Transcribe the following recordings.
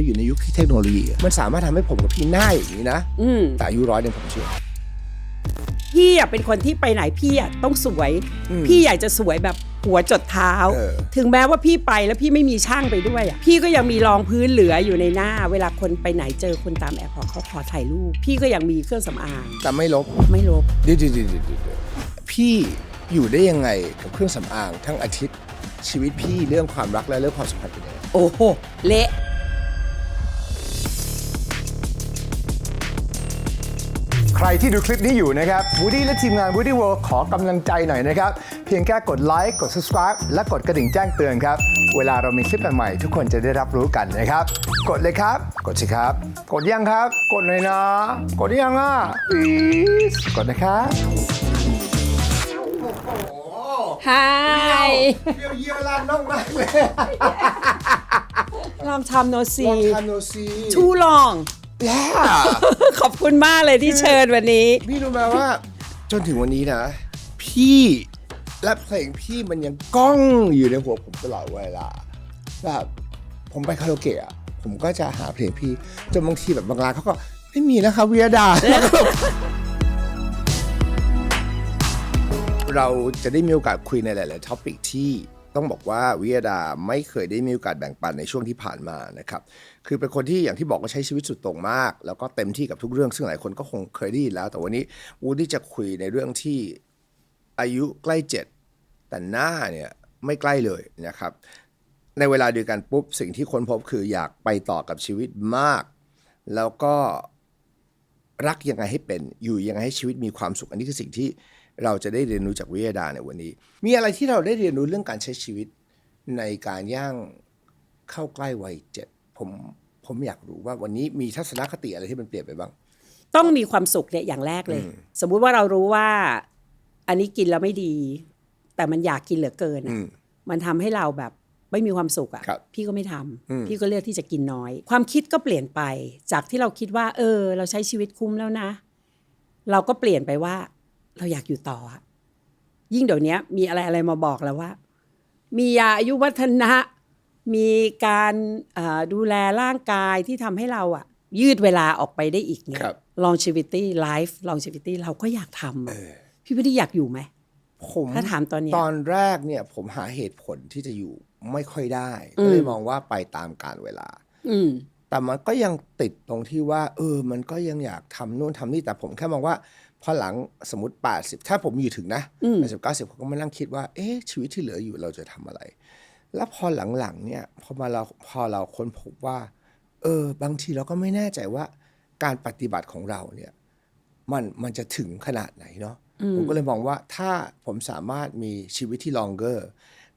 แล้วอยู่ในยุคที่เทคโนโลยีอะมันสามารถทำให้ผมกับพี่หน้าอย่างนี้นะ อืมแต่อายุร้อยเนี่ยผมเชื่อ พี่อะเป็นคนที่ไปไหนพี่อะต้องสวย อืมพี่อยากจะสวยแบบหัวจดเท้า เออ ถึงแม้ว่าพี่ไปแล้วพี่ไม่มีช่างไปด้วยอะพี่ก็ยังมีรองพื้นเหลืออยู่ในหน้า เวลาคนไปไหนเจอคนตามแอร์พอร์ตเขาขอถ่ายรูป พี่ก็ยังมีเครื่องสำอางแต่ไม่ลบไม่ลบ เดี๋ยวเดี๋ยวเดี๋ยวเดี๋ยวเดี๋ยวพี่อยู่ได้ยังไงกับเครื่องสำอางทั้งอาทิตย์ ชีวิตพี่เรื่องความรักและเรื่องความสัมพันธ์เป็นยังไง โอ้โห เละ ใครที่ดูคลิปนี้อยู่นะครับวูดี้และทีมงาน Woody World ขอกำลังใจหน่อยนะครับ เพียงแค่กดไลค์กด subscribe และกดกระดิ่งแจ้งเตือนครับ เวลาเรามีคลิปใหม่ๆทุกคนจะได้รับรู้กันนะครับ กดเลยครับ กดสิครับ กดยังครับ กดเลยนะ กดหรือยังอะ please กดนะครับฮายเยี่ยวเยี่ยวลานน้องมากเลยลองทำโนซี ลองทำโนซีทูล องย่าขอบคุณมากเลยที่เชิญวันนี้ พี่รู้ไหมว่า จนถึงวันนี้นะ พี่และเพลงพี่มันยังก้องอยู่ในหัวผมตลอดเวลาแบบผมไปคาราโอเกะอะผมก็จะหาเพลงพี่จนบางทีแบบบางร้านเขาก็ไม่มีนะคะเวียดาเราจะได้มีโอกาสคุยในหลาย ๆ ท็อปิกที่ต้องบอกว่าวิยดาไม่เคยได้มีโอกาสแบ่งปันในช่วงที่ผ่านมานะครับ คือเป็นคนที่อย่างที่บอกว่าใช้ชีวิตสุดโต่งมาก แล้วก็เต็มที่กับทุกเรื่องซึ่งหลายคนก็คงเคยได้ยินแล้ว แต่วันนี้วูดดี้จะคุยในเรื่องที่อายุใกล้เจ็ดแต่หน้าเนี่ยไม่ใกล้เลยนะครับ ในเวลาเดียวกันปุ๊บสิ่งที่ค้นพบคืออยากไปต่อกับชีวิตมาก แล้วก็รักยังไงให้เป็นอยู่ยังไงให้ชีวิตมีความสุข อันนี้คือสิ่งที่เราจะได้เรียนรู้จากวิทยาดาในวันนี้ มีอะไรที่เราได้เรียนรู้เรื่องการใช้ชีวิตในการย่างเข้าใกล้วัยเจ็ดผม ผมอยากรู้ว่าวันนี้มีทัศนคติอะไรที่มันเปลี่ยนไปบ้าง ต้องมีความสุขเนี่ยอย่างแรกเลย สมมุติว่าเรารู้ว่า อันนี้กินแล้วไม่ดี แต่มันอยากกินเหลือเกินอะอืมมันทำให้เราแบบไม่มีความสุขครัอะ่ะบพี่ก็ไม่ทำอืมพี่ก็เลือกที่จะกินน้อย ความคิดก็เปลี่ยนไป จากที่เราคิดว่า เออ เราใช้ชีวิตคุ้มแล้วนะ เราก็เปลี่ยนไปว่า เราอยากอยู่ต่ออะยิ่งเดี๋ยวนี้มีอะไรอะไรมาบอกแล้วว่า มียาอายุวัฒนะ มีการเอ่อดูแลร่างกายที่ทำให้เราอะยืดเวลาออกไปได้อีกเนี่ยครับ longevity life longevity เราก็อยากทำอะพี่ไม่ได้อยากอยู่ไหมผมถ้าถามตอนเนี้ยตอนแรกเนี่ยผมหาเหตุผลที่จะอยู่ไม่ค่อยได้ก็เลยมองว่าไปตามกาลเวลา อืมแต่มันก็ยังติดตรงที่ว่า เออ มันก็ยังอยากทำนู่นทำนี่แต่ผมแค่มองว่า พอหลังสมมติ 80 ถ้าผมอยู่ถึงนะอืมแปดสิบเก้าสิบผมก็มานั่งคิดว่า เอ๊ะชีวิตที่เหลืออยู่เราจะทำอะไร แล้วพอหลังๆเนี่ยพอมาเราพอเราค้นพบว่า เออ บางทีเราก็ไม่แน่ใจว่าการปฏิบัติของเราเนี่ย มันมันจะถึงขนาดไหนเนาะผมก็เลยมองว่าถ้าผมสามารถมีชีวิตที่ longer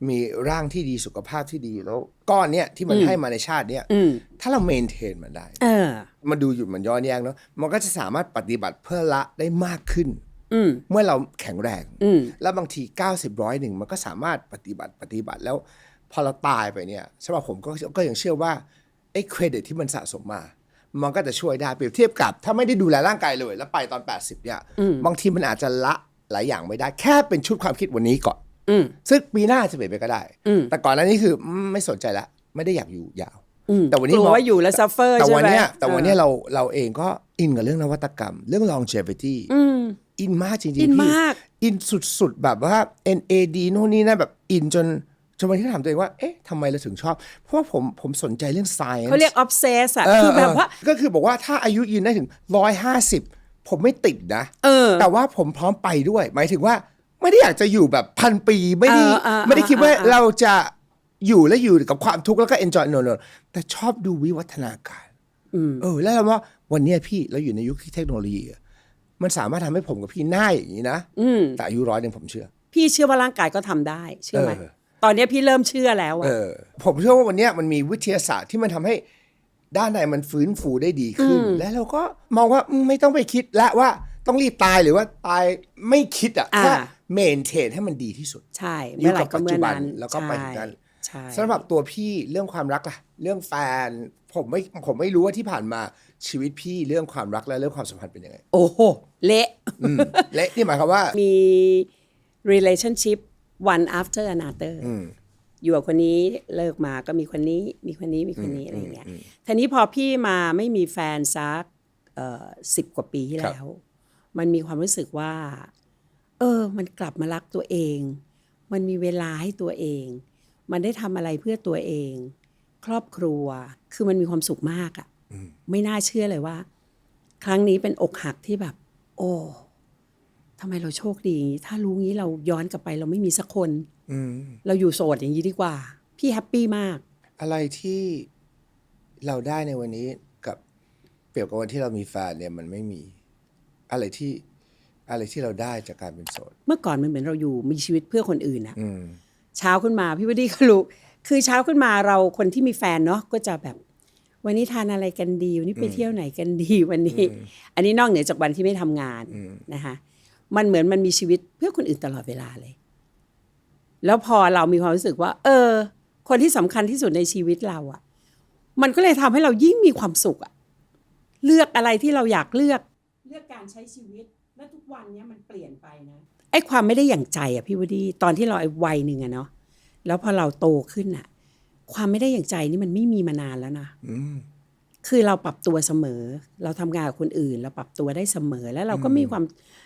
มีร่างที่ดีสุขภาพที่ดีแล้ว ก้อนเนี่ยที่มันให้มาในชาติเนี่ยอืมถ้าเราเมนเทนมันได้เออมันดูอยู่เหมือนย้อนแย้งเนาะมันก็จะสามารถปฏิบัติเพื่อละได้มากขึ้นอืมเมื่อเราแข็งแรงอืมแล้วบางที 90ร้อยหนึ่งมันก็สามารถปฏิบัติปฏิบัติแล้ว พอเราตายไปเนี่ยสำหรับผมก็ก็ยังเชื่อว่าไอ้เครดิตที่มันสะสมมา มันก็จะช่วยได้เปรียบเทียบกับ ถ้าไม่ได้ดูแลร่างกายเลย แล้วไปตอน 80เนี่ยบางทีมันอาจจะละหลายอย่างไม่ได้ แค่เป็นชุดความคิดวันนี้ก่อนอืมซึ่งปีหน้าจะเปลี่ยนไปก็ได้อืมแต่ก่อนหน้านี้คืออืมไม่สนใจละไม่ได้อยากอยู่ยาวอืมแต่วันนี้กลัวมองว่าอยู่แล้วซัฟเฟอร์แต่ใช่วันไหมเนี้ยแต่วันเนี้ยออเราเราเองก็อินกับเรื่องนวัตกรรม เรื่อง longevity อืมอินมากจริงๆอินพี่มากอินสุดๆแบบว่า NAD โน่นนี่นั่นแบบอินจนจ นวันที่ถามตัวเองว่า เอ๊ะทำไมเราถึงชอบ เพราะว่าผมผมสนใจเรื่อง science เขาเรียก obsess อะเคือแบบว่าเก็คือบอกว่าถ้าอายุยืนได้ถึงร้อยห้าสิบผมไม่ติดนะ เออ แต่ว่าผมพร้อมไปด้วย หมายถึงว่าไม่ได้อยากจะอยู่แบบพันปีไม่ได้เออเออไม่ได้คิดว่าเออเออเราจะอยู่และอยู่กับความทุกข์แล้วก็ enjoy no no แต่ชอบดูวิวัฒนาการอืมเออ แล้วเราว่าวันเนี้ยพี่เราอยู่ในยุคที่เทคโนโลยีอะมันสามารถทำให้ผมกับพี่หน้าอย่างนี้นะอืมแต่อายุร้อยหนึ่งผมเชื่อ พี่เชื่อว่าร่างกายก็ทำได้ เชื่อไหมเออ ตอนเนี้ยพี่เริ่มเชื่อแล้วอะเออผมเชื่อว่าวันเนี้ยมันมีวิทยาศาสตร์ที่มันทำให้ด้านในมันฟื้นฟูได้ดีขึ้น และเราก็มองว่าอืมไม่ต้องไปคิดและว่าต้องรีบตายหรือว่าตายไม่คิดอะอ่า แค่เมนเทนให้มันดีที่สุด ใช่อยู่เมื่อไหร่กับก็เมื่อปัจจุบันนั้นแล้วก็ไปถึงนั้น ใช่สำหรับตัวพี่เรื่องความรักล่ะ เรื่องแฟน ผมไม่ผมไม่รู้ว่าที่ผ่านมาชีวิตพี่เรื่องความรักและเรื่องความสัมพันธ์เป็นยังไงโอ้โหเละ อืม และนี่หมายความว่า มี relationship one after another อืมอยู่กับคนนี้เลิกมาก็มีคนนี้ มีคนนี้มีคนนี้อะไรอย่างเงี้ยทีนี้พอพี่มาไม่มีแฟนสักสิบกว่าปีที่แล้ว มันมีความรู้สึกว่า เออ มันกลับมารักตัวเอง มันมีเวลาให้ตัวเอง มันได้ทำอะไรเพื่อตัวเอง ครอบครัวคือมันมีความสุขมากอะ่ะไม่น่าเชื่อเลยว่า ครั้งนี้เป็นอกหักที่แบบ โอ้ ทำไมเราโชคดีอย่างนี้ถ้ารู้งี้เราย้อนกลับไปเราไม่มีสักคนอืมเราอยู่โสดอย่างนี้ดีกว่า พี่แฮปปี้มาก อะไรที่เราได้ในวันนี้กับเปรียบกับวันที่เรามีแฟนเนี่ยมันไม่มี อะไรที่อะไรที่เราได้จากการเป็นโสด เมื่อก่อนมันเหมือนเราอยู่มีชีวิตเพื่อคนอื่นอะอืมเช้าขึ้นมาพี่วดีก็รู้คือเช้าขึ้นมาเราคนที่มีแฟนเนาะก็จะแบบ วันนี้ทานอะไรกันดี วันนี้ไปเที่ยวไหนกันดีวันนี้ อันนี้นอกเหนือจากวันที่ไม่ทำงานนะคะ มันเหมือนมันมีชีวิตเพื่อคนอื่นตลอดเวลาเลย แล้วพอเรามีความรู้สึกว่า เออ คนที่สำคัญที่สุดในชีวิตเราอะมันก็เลยทำให้เรายิ่งมีความสุขอะเลือกอะไรที่เราอยากเลือก เลือกการใช้ชีวิต และทุกวันเนี้ยมันเปลี่ยนไปนะ ไอ้ความไม่ได้อย่างใจอะพี่วดีตอนที่เราไอ้วัยหนึ่งอะเนาะ แล้วพอเราโตขึ้นอะความไม่ได้อย่างใจนี่มันไม่มีมานานแล้วนะ อืม คือเราปรับตัวเสมอ เราทำงานกับคนอื่น เราปรับตัวได้เสมอแล้วเราก็มีความ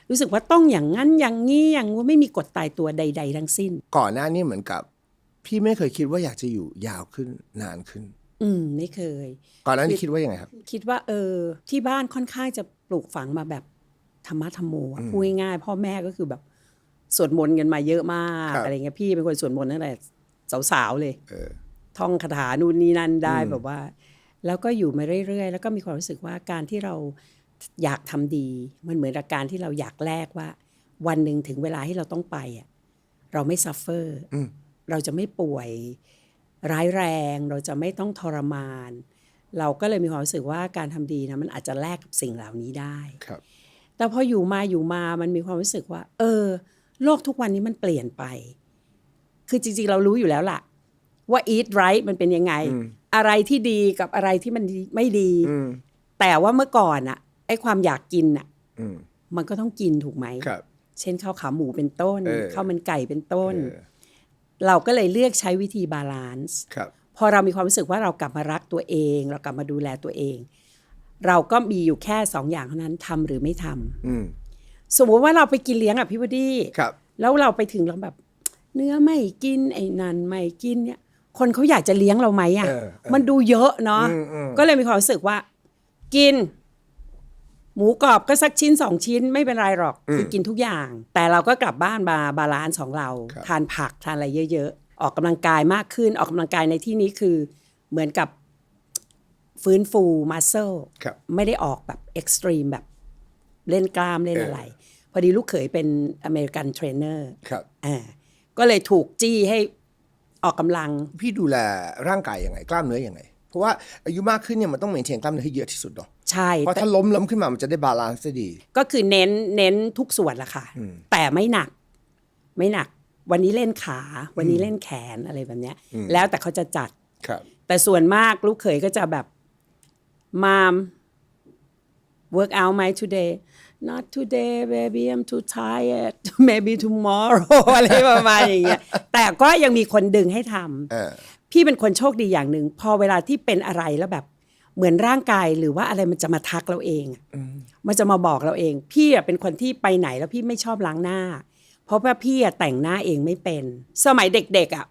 รู้สึกว่าต้องอย่างนั้นอย่างนี้อย่างงู้นไม่มีกฎตายตัวใด ๆ ทั้งสิ้น ก่อนหน้านี้เหมือนกับ พี่ไม่เคยคิดว่าอยากจะอยู่ยาวขึ้นนานขึ้น อืมไม่เคย ก่อนหน้านี้คิดว่ายังไงครับ คิดว่า เออ ที่บ้านค่อนข้างจะปลูกฝังมาแบบธรรมะธรรมโมอะพูดง่ายๆพ่อแม่ก็คือแบบสวดมนต์กันมาเยอะมากครับอะไรเงี้ยพี่เป็นคนสวดมนต์ตั้งแต่สาวๆเลยเออท่องคาถานู่นนี่นั่นได้แบบว่า แล้วก็อยู่มาเรื่อยๆ แล้วก็มีความรู้สึกว่าการที่เราอยากทำดี มันเหมือนกับการที่เราอยากแลกว่า วันหนึ่งถึงเวลาที่เราต้องไปอะเราไม่ซัฟเฟอร์อืมเราจะไม่ป่วยร้ายแรง เราจะไม่ต้องทรมาน เราก็เลยมีความรู้สึกว่าการทำดีนะมันอาจจะแลกกับสิ่งเหล่านี้ได้ครับ แต่พออยู่มาอยู่มามันมีความรู้สึกว่า เออ โลกทุกวันนี้มันเปลี่ยนไป คือจริงๆ เรารู้อยู่แล้วล่ะ ว่า eat right มันเป็นยังไง อะไรที่ดีกับอะไรที่มันดีไม่ดี อืมแต่ว่าเมื่อก่อนอะไอ้ความอยากกินอะอืมมันก็ต้องกินถูกไหม ครับ เช่นข้าวขาหมูเป็นต้นเออ ข้าวมันไก่เป็นต้น เออเราก็เลยเลือกใช้วิธีบาลานซ์ครับ พอเรามีความรู้สึกว่าเรากลับมารักตัวเอง เรากลับมาดูแลตัวเอง เราก็มีอยู่แค่สองอย่างเท่านั้นทำหรือไม่ทำอืมสมมติว่าเราไปกินเลี้ยงอะพี่วดีครับ แล้วเราไปถึงเราแบบ เนื้อไม่กินไอ้นันไม่กินเนี่ย คนเขาอยากจะเลี้ยงเราไหมอะ เออเออมันดูเยอะเนาะ อืมอืม ก็เลยมีความรู้สึกว่า กิน หมูกรอบก็สักชิ้นสองชิ้นไม่เป็นไรหรอกคือกินทุกอย่าง แต่เราก็กลับบ้านมาบาลานซ์ของเรา ครับ ทานผักทานอะไรเยอะๆ ออกกำลังกายมากขึ้น ออกกำลังกายในที่นี้คือ เหมือนกับฟื้นฟูมัสเซล ครับ ไม่ได้ออกแบบเอ็กซ์ตรีมแบบเล่นกล้ามเล่นเออออะไร พอดีลูกเขยเป็นอเมริกันเทรนเนอร์ครับ อ่าก็เลยถูกจี้ให้ ออกกำลัง พี่ดูแลร่างกายยังไง กล้ามเนื้อยังไง เพราะว่าอายุมากขึ้นเนี่ยมันต้องเมนเทนกล้ามเนื้อให้เยอะที่สุดเนาะใช่เพราะแต่ถ้าล้มล้มขึ้นมามันจะได้บาลานซ์ได้ดี ก็คือเน้นเน้นทุกส่วนละค่ะ แต่ไม่หนัก ไม่หนัก วันนี้เล่นขา วันนี้เล่นแขนอะไรแบบเนี้ย แล้วแต่เขาจะจัดครับ แต่ส่วนมากลูกเขยก็จะแบบ mom work out ไหม today not today baby I'm too tired maybe tomorrow อะไรประมาณอย่างเงี้ยแต่ก็ยังมีคนดึงให้ทำเออพี่เป็นคนโชคดีอย่างหนึ่งพอเวลาที่เป็นอะไรแล้วแบบ เหมือนร่างกายหรือว่าอะไรมันจะมาทักเราเองอะมันจะมาบอกเราเอง พี่อะเป็นคนที่ไปไหนแล้วพี่ไม่ชอบล้างหน้า เพราะว่าพี่อะแต่งหน้าเองไม่เป็น สมัยเด็กๆอะ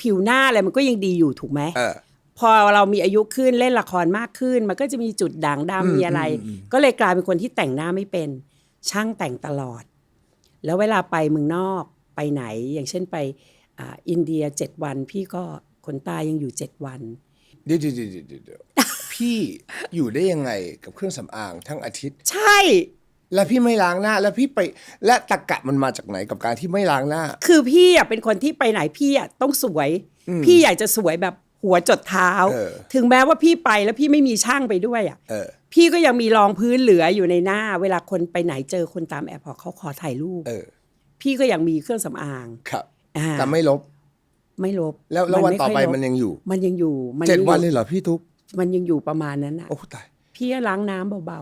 ผิวหน้าอะไรมันก็ยังดีอยู่ถูกไหม เออ พอเรามีอายุขึ้นเล่นละครมากขึ้น มันก็จะมีจุดด่างดำมีอะไร ก็เลยกลายเป็นคนที่แต่งหน้าไม่เป็น ช่างแต่งตลอด แล้วเวลาไปเมืองนอกไปไหน อย่างเช่นไปอาอินเดียเจ็ดวัน พี่ก็ขนตายังอยู่เจ็ดวันเดี๋ยวเดี๋ยวเดี๋ยวเดี๋ยวเดี๋ยวพี่อยู่ได้ยังไงกับเครื่องสำอางทั้งอาทิตย์ ใช่ แล้วพี่ไม่ล้างหน้า แล้วพี่ไปและตะกะมันมาจากไหนกับการที่ไม่ล้างหน้า คือพี่อะเป็นคนที่ไปไหนพี่อะต้องสวย พี่อยากจะสวยแบบ หัวจดเท้าเออถึงแม้ว่าพี่ไปแล้วพี่ไม่มีช่างไปด้วยอะเออพี่ก็ยังมีรองพื้นเหลืออยู่ในหน้า เวลาคนไปไหนเจอคนตามแอร์พอร์ตเขาขอถ่ายรูปเออพี่ก็ยังมีเครื่องสำอางครับอ่าแต่ไม่ลบ ไม่ลบ แล้วแล้ววันม่ต่อค่ไปลบมันยังอยู่ มันยังอยู่มัเจ็ดงวันอเลยเหรอพี่ทุกมันยังอยู่ประมาณนั้นอะโอ้ตายพี่ก็ล้างน้ำเบา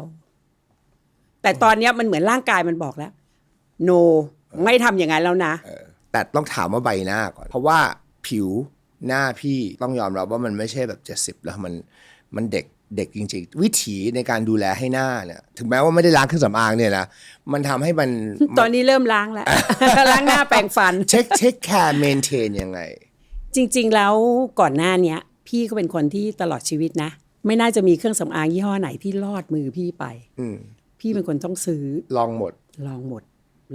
ๆ แต่ตอนเนี้ยมันเหมือนร่างกายมันบอกแล้ว no ไม่ทำอย่างนั้นแล้วนะแต่ต้องถามว่าใบหน้าก่อน เพราะว่าผิว หน้าพี่ต้องยอมรับว่ามันไม่ใช่แบบเจ็ดสิบแล้วมันมันเด็กเด็กจริงๆ วิถีในการดูแลให้หน้าเนี่ยถึงแม้ว่าไม่ได้ล้างเครื่องสำอางเนี่ยนะมันทำให้มันตอนนี้เริ่มล้างแล้ว ล้างหน้าแปรงฟัน เช็คเช็คแคร์เมนเทนยังไง จริง ๆ แล้วก่อนหน้าเนี้ย พี่ก็เป็นคนที่ตลอดชีวิตนะ ไม่น่าจะมีเครื่องสำอางยี่ห้อไหนที่ลอดมือพี่ไป อืมพี่เป็นคนต้องซื้อลองหมด ลองหมด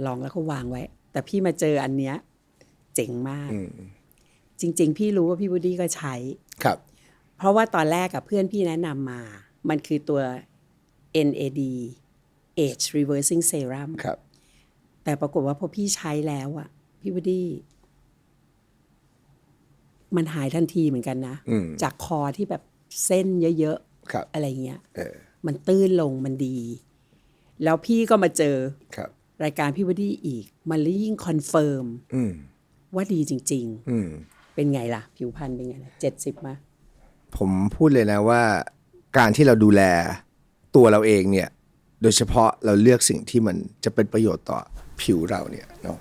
ลองแล้วก็วางไว้ แต่พี่มาเจออันเนี้ย เจ๋งมากอืม จริง ๆ พี่รู้ว่าพี่บูดดี้ก็ใช้ครับ เพราะว่าตอนแรกกับเพื่อนพี่แนะนำมา มันคือตัว NAD Age Reversing Serum ครับ แต่ปรากฏว่าพอพี่ใช้แล้วอะพี่บูดดี้มันหายทันทีเหมือนกันนะอืมจากคอที่แบบเส้นเยอะครับๆอะไรเงี้ยเออมันตื้นลงมันดี แล้วพี่ก็มาเจอครับ รายการพี่บูดดี้อีก มันเลยยิ่งคอนเฟิร์มอืมว่าดีจริงอืมๆ เป็นไงล่ะ ผิวพรรณเป็นไงล่ะเจ็ดสิบมา ผมพูดเลยนะว่า การที่เราดูแลตัวเราเองเนี่ย โดยเฉพาะเราเลือกสิ่งที่มันจะเป็นประโยชน์ต่อผิวเราเนี่ยเนาะ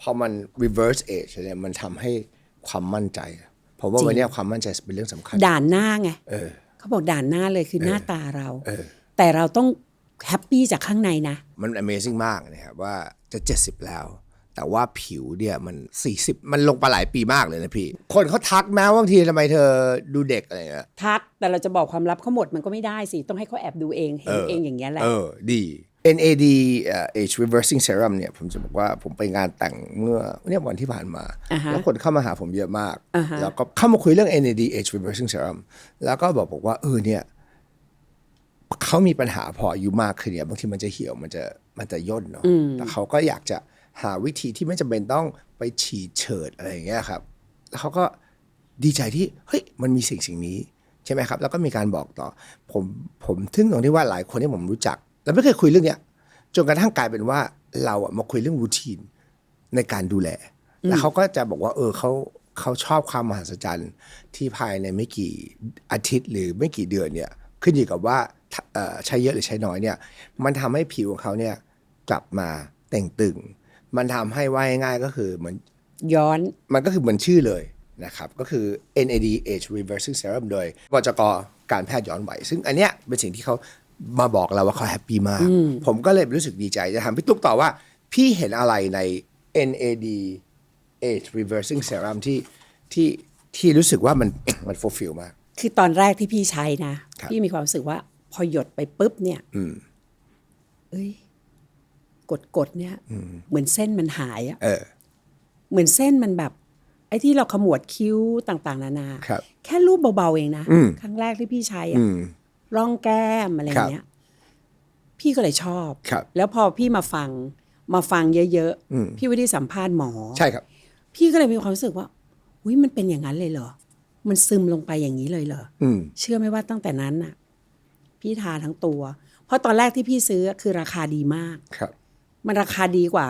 พอมัน reverse age เนี่ยมันทำให้ความมั่นใจผมว่าจริงวันเนี้ยความมั่นใจเป็นเรื่องสำคัญ ด่านหน้าไงเออเขาบอกด่านหน้าเลยคือหน้าตาเราเออแต่เราต้องแฮปปี้จากข้างในนะ มัน amazing มากนะครับว่าจะ 70 แล้ว แต่ว่าผิวเนี่ยมัน 40 มันลงไปหลายปีมากเลยนะพี่ คนเขาทักแม้ว่าบางทีทำไมเธอดูเด็กอะไรเงี้ยทักแต่เราจะบอกความลับเขาหมดมันก็ไม่ได้สิ ต้องให้เขาแอบดูเอง เห็นเองอย่างเงี้ยแหละ เออ ดี NAD เอ่อ age reversing serum เนี่ยผมจะบอกว่าผมไปงานแต่งเมื่อเนี่ยวันที่ผ่านมาอ่าฮะแล้วคนเข้ามาหาผมเยอะมากอ่าฮะแล้วก็เข้ามาคุยเรื่อง NAD age reversing serum แล้วก็บอกบอกว่าเออเนี่ยเขามีปัญหาพออายุมากขึ้นเนี่ยบางทีมันจะเหี่ยวมันจะมันจะย่นเนาะแต่เขาก็อยากจะ หาวิธีที่ไม่จำเป็นต้องไปฉีดเฉิดอะไรอย่างเงี้ยครับแล้วเขาก็ดีใจที่เฮ้ยมันมีสิ่งสิ่งนี้ใช่ไหมครับ แล้วก็มีการบอกต่อ ผมผมทึ่งตรงที่ว่าหลายคนที่ผมรู้จัก แล้วไม่เคยคุยเรื่องเนี้ยจนกระทั่งกลายเป็นว่าเราอะมาคุยเรื่องรูทีนในการดูแล แล้วเขาก็จะบอกว่า เออเขาเขาชอบความมหัศจรรย์ที่ภายในไม่กี่อาทิตย์หรือไม่กี่เดือนเนี่ย ขึ้นอยู่กับว่าเอ่อใช้เยอะหรือใช้น้อยเนี่ย มันทำให้ผิวของเขาเนี่ยกลับมาเต่งตึง มันทำให้ว่าง่ายๆก็คือเหมือนย้อนมันก็คือเหมือนชื่อเลยนะครับก็คือ NAD Age Reversing Serum โดยบจกการแพทย์ย้อนวัยซึ่งอันเนี้ยเป็นสิ่งที่เขามาบอกเราว่าเขาแฮปปี้มาก ผมก็เลยรู้สึกดีใจจะถามพี่ตุ๊กต่อว่า พี่เห็นอะไรใน NAD Age Reversing Serum ที่ที่ที่รู้สึกว่ามันมัน fulfill มาก คือตอนแรกที่พี่ใช้นะครับพี่มีความรู้สึกว่าพอหยดไปปุ๊บเนี่ยเอ้ย กดกดๆเนี่ยเหมือนเส้นมันหายอะเออเหมือนเส้นมันแบบ ไอ้ที่เราขมวดคิ้วต่าง ๆ นานาครับแค่รูปเบาๆเองนะอืมครั้งแรกที่พี่ใช้อะอืมร่องแก้มอะไรอย่างเงี้ย พี่ก็เลยชอบครับแล้วพอพี่มาฟังมาฟังเยอะอืมๆพี่วิธีสัมภาษณ์หมอใช่ครับ พี่ก็เลยมีความรู้สึกว่าอุ้ยมันเป็นอย่างนั้นเลยเหรอ มันซึมลงไปอย่างนี้เลยเหรออืมเชื่อไหมว่าตั้งแต่นั้นน่ะ พี่ทาทั้งตัว เพราะตอนแรกที่พี่ซื้อคือราคาดีมากครับ มันราคาดีกว่า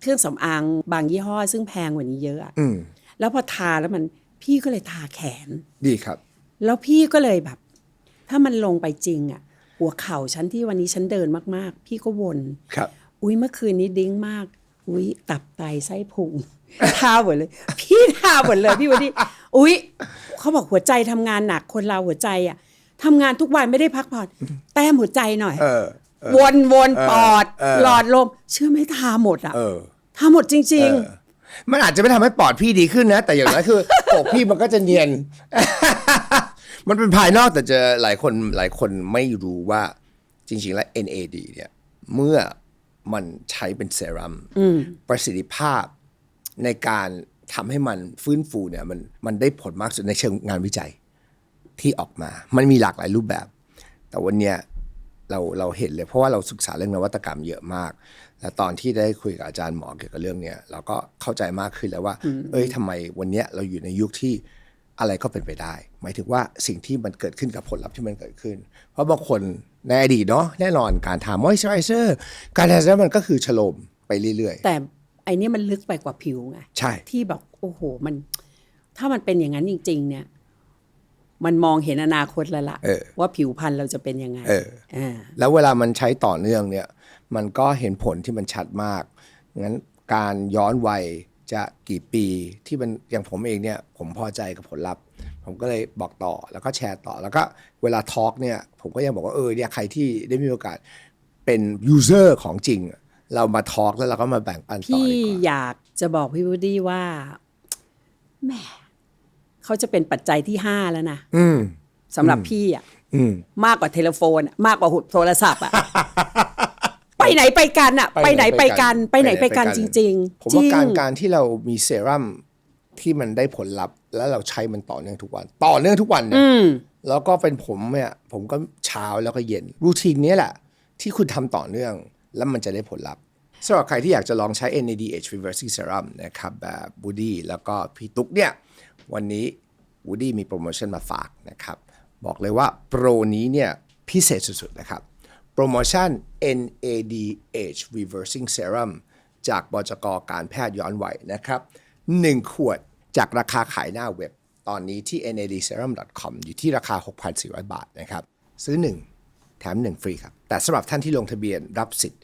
เครื่องสำอางบางยี่ห้อ ซึ่งแพงกว่านี้เยอะอะอืมแล้วพอทาแล้วมันพี่ก็เลยทาแขน ดีครับ แล้วพี่ก็เลยแบบ ถ้ามันลงไปจริงอะหัวเข่าฉันที่วันนี้ฉันเดินมากๆ พี่ก็วนครับ อุ้ยเมื่อคืนนี้ดิ้งมาก อุ้ยตับไตไส้พุงทาหมดเลย พี่ทาหมดเลยพี่วันนี้อุ้ยเขาบอกหัวใจทำงานหนักคนเราหัวใจอะทำงานทุกวันไม่ได้พักผ่อนแต้มหัวใจหน่อยเออ วนวนปอดเออหลอดลม เชื่อไหมทาหมดอะเออทาหมดจริงเออมันอาจจะไม่ทำให้ปอดพี่ดีขึ้นนะ แต่อย่างน้อยคืออกพี่มันก็จะเนียน มันเป็นภายนอกแต่เจอหลายคนหลายคนไม่รู้ว่าจริง ๆ แล้ว NAD เนี่ย เมื่อมันใช้เป็นเซรั่มประสิทธิภาพในการทำให้มันฟื้นฟูเนี่ย มันมันได้ผลมากสุดในเชิงงานวิจัยที่ออกมา มันมีหลากหลายรูปแบบ แต่วันเนี้ย เราเราเห็นเลย เพราะว่าเราศึกษาเรื่องนวัตกรรมเยอะมาก และตอนที่ได้คุยกับอาจารย์หมอเกี่ยวกับเรื่องเนี้ยเราก็เข้าใจมากขึ้นแล้วว่า เอ้ยทำไมวันเนี้ยเราอยู่ในยุคที่อะไรก็เป็นไปได้ หมายถึงว่าสิ่งที่มันเกิดขึ้นกับผลลัพธ์ที่มันเกิดขึ้น เพราะบางคนในอดีตเนาะแน่นอนการทามอยส์ไรเซอร์การทาเซรั่มมันก็คือฉโลมไปเรื่อยๆ แต่ไอเนี้ยมันลึกไปกว่าผิวไงๆใช่ที่บอกโอ้โหมัน ถ้ามันเป็นอย่างนั้นจริง ๆ เนี่ย มันมองเห็นอนาคตแล้วล่ะเออว่าผิวพรรณเราจะเป็นยังไงเอออ่าแล้วเวลามันใช้ต่อเนื่องเนี่ย มันก็เห็นผลที่มันชัดมากงั้นการย้อนวัยจะกี่ปีที่มันอย่างผมเองเนี่ย ผมพอใจกับผลลัพธ์ ผมก็เลยบอกต่อแล้วก็แชร์ต่อแล้วก็เวลาทอล์กเนี่ย ผมก็ยังบอกว่าเออเนี่ยใครที่ได้มีโอกาสเป็นยูเซอร์ของจริง เรามาทอล์กแล้วเราก็มาแบ่งปันต่อพี่ดีกว่าอยากจะบอกพี่วูดดี้ว่าแหม เขาจะเป็นปัจจัยที่ห้าแล้วนะอืมสำหรับพี่อะอืมมากกว่าเทเลโฟนอะมากกว่าหุดโทรศัพท์อะไปไหนไปกันอะ ไปไหนไปกัน ไปไหนไปกันจริง ๆ ผมจว่าริงการการที่เรามีเซรั่มที่มันได้ผลลัพธ์ แล้วเราใช้มันต่อเนื่องทุกวัน ต่อเนื่องทุกวันเนี่ยอืมแล้วก็เป็นผมเนี่ยผมก็เช้าแล้วก็เย็น รูทีนเนี้ยแหละ ที่คุณทำต่อเนื่องแล้วมันจะได้ผลลัพธ์สำหรับใครที่อยากจะลองใช้ NADH Reversing Serum นะครับแบบบูดี้แล้วก็พี่ตุ๊กเนี่ย วันนี้วูดี้มีโปรโมชั่นมาฝากนะครับ บอกเลยว่าโปรนี้เนี่ยพิเศษสุดๆนะครับโปรโมชั่น NADH Reversing Serum จากบจกการแพทย์ย้อนวัยนะครับ 1 ขวดจากราคาขายหน้าเว็บ ตอนนี้ที่ nadserum.com อยู่ที่ราคา 6,400 บาทนะครับ ซื้อ 1 แถม 1 ฟรีครับ แต่สำหรับท่านที่ลงทะเบียนรับสิทธิ์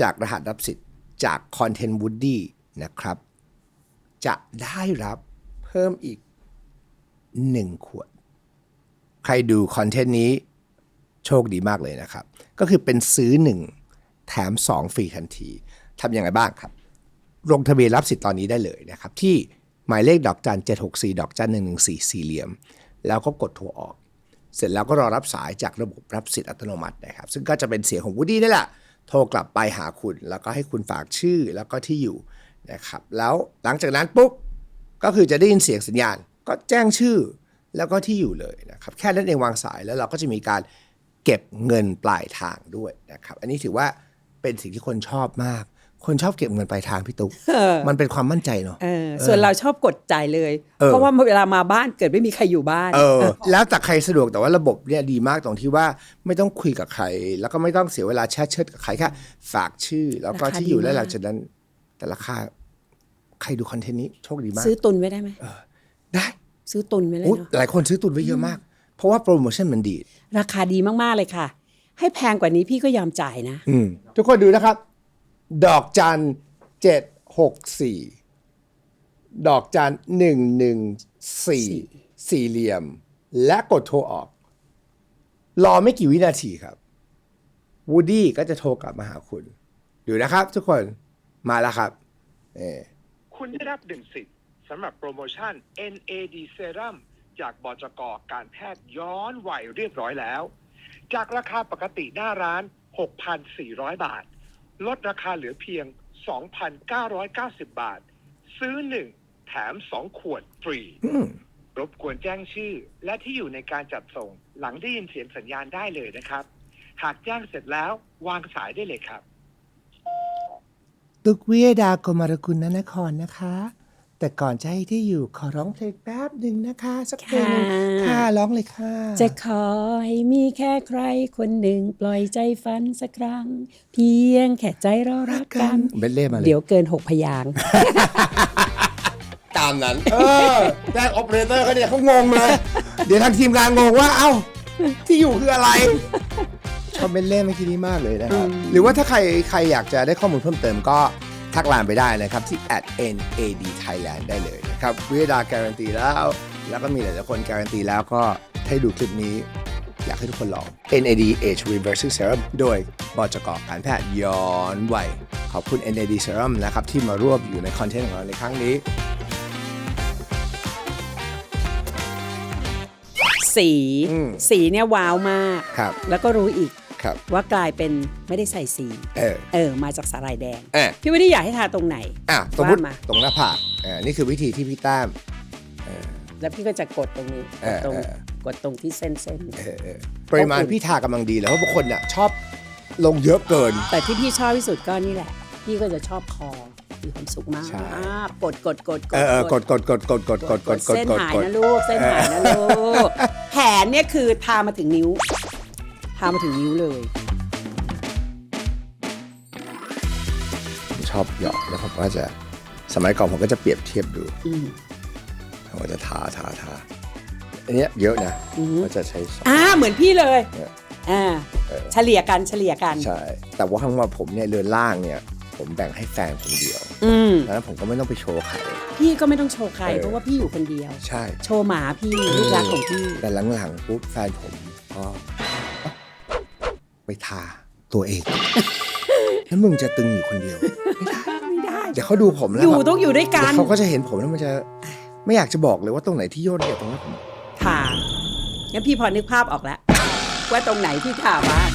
จากรหัสรับสิทธิ์จาก Content Woody นะครับ จะได้รับเพิ่มอีก 1 ขวด ใครดูคอนเทนต์นี้โชคดีมากเลยนะครับ ก็คือเป็นซื้อ 1 แถม 2 ฟรีทันทีทำยังไงบ้างครับ ลงทะเบียนรับสิทธิ์ตอนนี้ได้เลยนะครับ ที่หมายเลขดอกจัน764 ดอกจัน114 สี่เหลี่ยม แล้วก็กดโทรออก เสร็จแล้วก็รอรับสายจากระบบรับสิทธิ์อัตโนมัตินะครับ ซึ่งก็จะเป็นเสียงของวูดดี้นี่แหละโทรกลับไปหาคุณ แล้วก็ให้คุณฝากชื่อแล้วก็ที่อยู่นะครับ แล้วหลังจากนั้นปุ๊บก็คือจะได้ยินเสียงสัญญาณ ก็แจ้งชื่อแล้วก็ที่อยู่เลยนะครับ แค่นั้นเองวางสายแล้วเราก็จะมีการเก็บเงินปลายทางด้วยนะครับ อันนี้ถือว่าเป็นสิ่งที่คนชอบมาก คนชอบเก็บเงินปลายทางพี่ตุ๊กมันเป็นความมั่นใจเนาะเออส่วนเราชอบกดจ่ายเลยเออเพราะว่าเวลามาบ้านเกิดไม่มีใครอยู่บ้านเออแล้วแต่ใครสะดวกแต่ว่าระบบเนี่ยดีมากตรงที่ว่าไม่ต้องคุยกับใคร แล้วก็ไม่ต้องเสียเวลาแชทเชิดกับใครแค่ฝากชื่อ แล้วก็ราคาที่อยู่ดีแล้วมากหลังจากนั้นแต่ราคาใครดูคอนเทนต์นี้โชคดีมาก ซื้อตุนไว้ได้ไหม ได้ซื้อตุนไว้เลยอุ๊ยเนาะหลายคนซื้อตุนไว้เยอะมาก เพราะว่าโปรโมชั่นมันดี ราคาดีมากๆเลยค่ะ ให้แพงกว่านี้พี่ก็ยอมจ่ายนะ อืมทุกคนดูนะครับ ดอกจันเจ็ดหกสี่ดอกจันหนึ่งหนึ่งสี่สี่เหลี่ยม และกดโทรออก รอไม่กี่วินาทีครับวูดี้ก็จะโทรกลับมาหาคุณ ดูนะครับทุกคนมาแล้วครับเออคุณได้รับหนึ่งสิทธิ์ สำหรับโปรโมชั่น NAD Serum จากบจกการแพทย์ย้อนวัยเรียบร้อยแล้ว จากราคาปกติหน้าร้าน 6,400 บาท ลดราคาเหลือเพียง 2,990 บาท ซื้อ 1 แถม 2 ขวดฟรีอืมรบกวนแจ้งชื่อ และที่อยู่ในการจัดส่งหลังได้ยินเสียงสัญญาณได้เลยนะครับ หากแจ้งเสร็จแล้ววางสายได้เลยครับตุกวิยดากรมารกุลนนครนะคะ แต่ก่อนจะให้ที่อยู่ขอร้องเพลงแป๊บหนึ่งนะคะ สักเพลงหนึ่งค่ะ ค่ะ ร้องเลยค่ะ จะขอให้มีแค่ใครคนหนึ่งปล่อยใจฝันสักครั้ง เพียงแค่ใจเรารักกัน เบลเล่มาเลยเดี๋ยวเกินหกพยางค์ ตามนั้น เออแจ้งออปเปอเรเตอร์เขาเนี่ยเขางงเลย เดี๋ยวทางทีมงานงงว่า เอ้า ที่อยู่คืออะไร ชอบเบลเล่เมื่อกี้นี้มากเลยนะครับ หรือว่าถ้าใครใครอยากจะได้ข้อมูลเพิ่มเติมก็ ทักไลน์ไปได้นะครับที่ @nad thailand ได้เลยนะครับวิดาการันตีแล้ว แล้วก็มีหลายๆคนการันตีแล้วก็ให้ดูคลิปนี้ อยากให้ทุกคนลอง NAD Age Reversing Serum โดยบจกการแพทย์ย้อนวัยขอบคุณ NAD Serum นะครับที่มาร่วมอยู่ในคอนเทนต์ของเราในครั้งนี้ สี อืม สีเนี่ยว้าวมาก ครับ แล้วก็รู้อีก ครับ ว่ากลายเป็นไม่ได้ใส่สีเออเออมาจากสาหร่ายแดงเออพี่ไม่ได้อยากให้ทาตรงไหน อะสมมติว่ามา ตรงหน้าผากอ่านี่คือวิธีที่พี่แต้ม แล้วพี่ก็จะกดตรงนี้เอกดอตรงเออ กดตรงที่เส้นเส้น เออเออปริมาณพี่ทากำลังดีเลยเพราะบางคนเนี่ยชอบลงเยอะเกิน แต่ที่พี่ชอบที่สุดก็นี่แหละ พี่ก็จะชอบคอมีความสุขมากใช่ อ่ากดกดกดเออเออกดกดกดกดกดกดกดกดเส้นกดหายกดนะลูกเส้นหายนะลูกแขนเนี่ยคือทามาถึงนิ้ว ทามาถึงนิ้วเลยผมชอบหยอกแล้วผมก็จะสมัยก่อนผมก็จะเปรียบเทียบดูอืม ผมก็จะทาทาทาอันเนี้ยเยอะนะก็จะใช้สอง อ่าเหมือนพี่เลยเนี่ย อ่าเออเฉลี่ยกันเฉลี่ยกัน ใช่ แต่ว่าข้างว่าผมเนี่ยเรือนล่างเนี่ย ผมแบ่งให้แฟนคนเดียวอืมดังนั้นผมก็ไม่ต้องไปโชว์ใคร พี่ก็ไม่ต้องโชว์ใคร เออ เพราะว่าพี่อยู่คนเดียว ใช่ โชว์หมาพี่ลูกรักของพี่แต่หลังๆปุ๊บแฟนผมก็ ไปทาตัวเอง แล้วมึงจะตึงอยู่คนเดียว ไม่ได้ เดี๋ยวเขาดูผมแล้วอยู่แบบต้องอยู่ด้วยกันเดี๋ยวเขาก็จะเห็นผมแล้วมันจะ ไม่อยากจะบอกเลยว่าตรงไหนที่ย่นเนี่ยตรงนั้นผม ค่ะงั้นพี่พอนึกภาพออกแล้ว ว่าตรงไหนที่ถาบ้าง